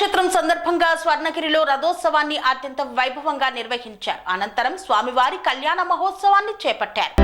నక్షత్రం సందర్భంగా స్వర్ణగిరిలో రథోత్సవాన్ని అత్యంత వైభవంగా నిర్వహించారు. అనంతరం స్వామివారి కళ్యాణ మహోత్సవాన్ని చేపట్టారు.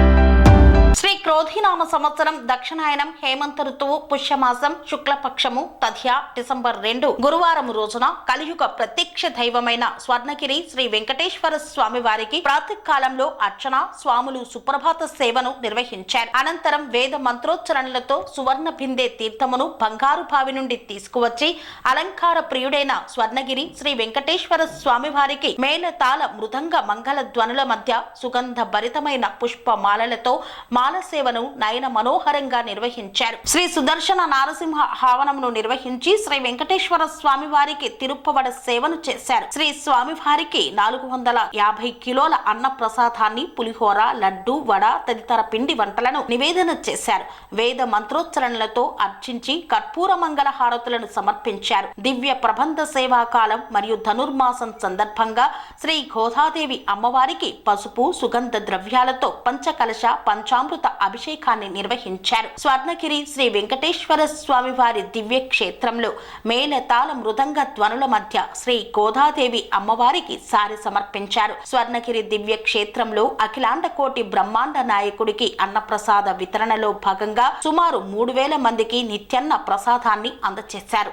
క్రోధినామ సంవత్సరం దక్షిణాయనం హేమంత ఋతువు పుష్యమాసం శుక్లపక్షము తథ్య డిసెంబర్ రెండు. గురువారం రోజున కలియుగ ప్రత్యక్ష దైవమైన స్వర్ణగిరి శ్రీ వెంకటేశ్వర స్వామి వారికి ప్రాతకాలంలో అర్చన స్వాములు సుప్రభాత సేవను నిర్వహించారు. అనంతరం వేద మంత్రోచ్చరణలతో సువర్ణ బిందే తీర్థమును బంగారు బావి నుండి తీసుకువచ్చి అలంకార ప్రియుడైన స్వర్ణగిరి శ్రీ వెంకటేశ్వర స్వామి వారికి మేళతాల మృదంగ మంగళ ధ్వనుల మధ్య సుగంధ భరితమైన పుష్పమాలలతో మాల సేవను నయన మనోహరంగా నిర్వహించారు. శ్రీ సుదర్శన నారసింహ హావనమును నిర్వహించి శ్రీ వెంకటేశ్వర స్వామి వారికి తిరుప్పవడ సేవను చేశారు. శ్రీ స్వామి వారికి నాలుగు వందల యాభై కిలోల అన్న ప్రసాదాన్ని పులిహోర లడ్డు వడ తదితర పిండి వంటలను నివేదన చేశారు. వేద మంత్రోచ్చరణలతో అర్చించి కర్పూర మంగళ హారతులను సమర్పించారు. దివ్య ప్రబంధ సేవాకాలం మరియు ధనుర్మాసం సందర్భంగా శ్రీ గోదాదేవి అమ్మవారికి పసుపు సుగంధ ద్రవ్యాలతో పంచకలశ పంచామృత అభిషేక అభిషేకాన్ని నిర్వహించారు. స్వర్ణగిరి శ్రీ వెంకటేశ్వర స్వామి వారి దివ్య క్షేత్రంలో మేళతాళ మృదంగ ధ్వనుల మధ్య శ్రీ గోదాదేవి అమ్మవారికి సారి సమర్పించారు. స్వర్ణగిరి దివ్య క్షేత్రంలో అఖిలాండ కోటి బ్రహ్మాండ నాయకుడికి అన్నప్రసాద వితరణలో భాగంగా సుమారు మూడు వేల మందికి నిత్యన్న ప్రసాదాన్ని అందజేశారు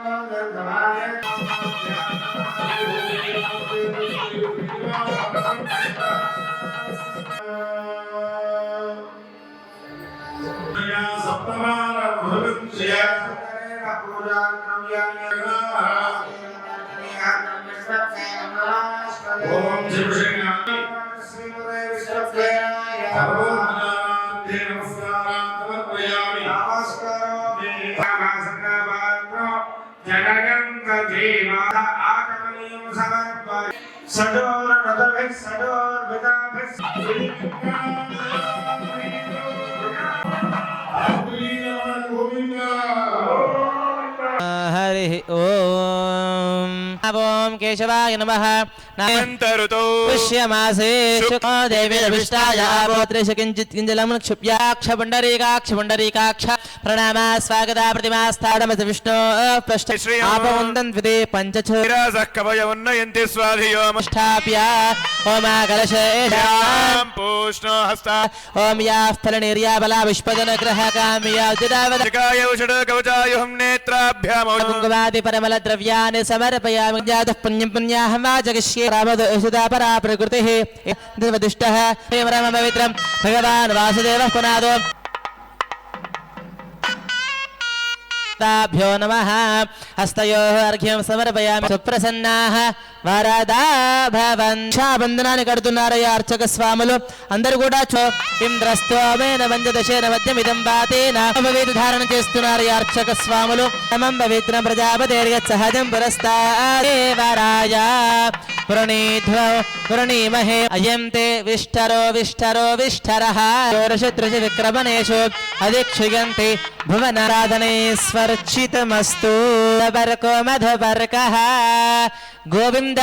ओम श्री कृष्ण श्रीमते विष्णुदेवाय भगवानाते नमस्कारं समर्पयामि नमस्कारो देवासनापात्रो जगन्त जीवाः आकमनीयं समर्पयामि सडोर नदभिः सडोर विदाभिः హరి ఓం ఓం కేశవాయ నమ పుష్యమాసే శుక్లో దేవీరభిష్టాయాపోత్రేష కించిత్ కింజలం క్షుప్యాక్ష పుండరీకాక్ష పుండరీకాక్ష ప్రణామ స్వాగత ప్రతిమాస్థాడమసి విష్ణో పృష్ట శ్రీయం. ఆపవందన్ ద్వితే పంచఛ విరాసః కవయ ఉన్నయంతి స్వాధియో ష్టాప్య ఓమాకలశేషాం పూష్ణో హస్త ఓం యా ఫలనిర్యాబలా విష్పదనగ్రహ కామ్యా ఉదితావద ఔషధ కవచాయుహం నేత్రాభ్యామౌ కుంకుమాది పరమల ద్రవ్యాన్ని సమర్పయామి जातः पुण्यं पुण्याः पुनादो భగవాన్ వాసుదేవः పునాదో తాభ్యో నమ హస్తయో అర్ఘ్యం సమర్పయామి సుప్రసన్నాహ వరదా భవన్ వందనాన్ని కడుతున్నారయ్యా అర్చక స్వాములు అందరు కూడా చో ఇంద్రస్తోమేన వంజదశేన మధ్యమిదం వాతేన। భవేది ధారణ చేస్తున్నారు అర్చక స్వాములు। సమం పవిత్రం ప్రజాపతేర్య సహజం పురస్తాదేవరాయ ప్రణీధ్వ ప్రణీమహే। అయం తే విష్టరో విష్టరో విష్టరః। విక్రమణేషు అధిక్షుయంతి భువనారాధనేశ్వర अर्चितमस्तु वर्को मधुवर्कः गोविन्द।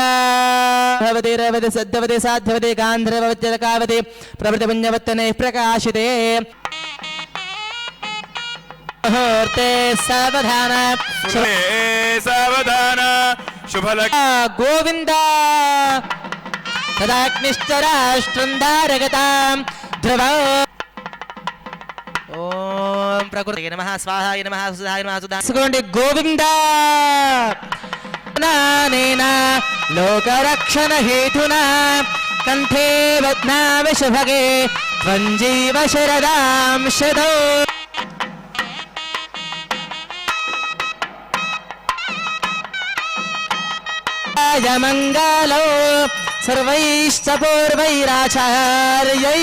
भवति रवति सद्भवति साध्यवति गान्धर्ववज्जलकावति प्रभृतिपुञ्जवत्तनैः प्रकाशिते। मुहूर्ते सावधान। सावधान। शुभलक गोविन्द। तदाग्निश्च राष्ट्रं धारगतां ध्रुवौ ఓం ప్రకృతి నమ స్వాహాయ నమ సుధాయ నమ సుధాసుకోండి గోవింద! లోకరక్షణ హేతునా కంఠే బధ్నామి శుభగే త్వంజీవ శరదాంశదో మంగళో సర్వైశ్చ పూర్వైరాచార్యై